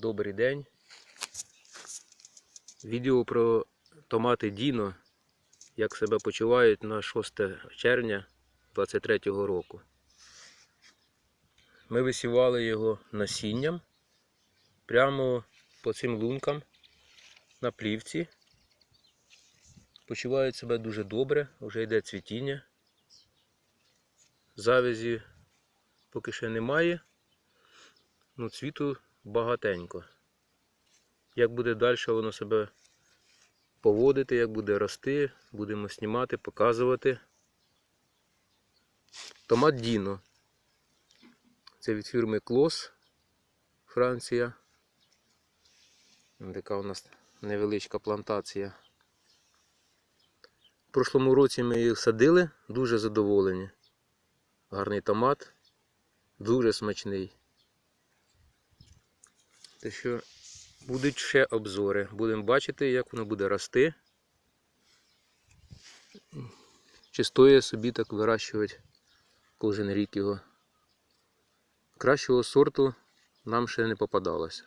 Добрий день. Відео про томати Діно, як себе почувають на 6 червня 2023 року. Ми висівали його насінням прямо по цим лункам на плівці. Почувають себе дуже добре, вже йде цвітіння. Завязі поки ще немає. Ну, цвіту багатенько. Як буде далі воно себе поводити, як буде рости, будемо знімати, показувати. Томат Діно. Це від фірми Клос, Франція. Така у нас невеличка плантація. В прошлому році ми їх садили, дуже задоволені. Гарний томат, дуже смачний. Те, що будуть ще обзори. Будемо бачити, як воно буде рости. Чи стоїть собі так вирощувати кожен рік його. Кращого сорту нам ще не попадалося.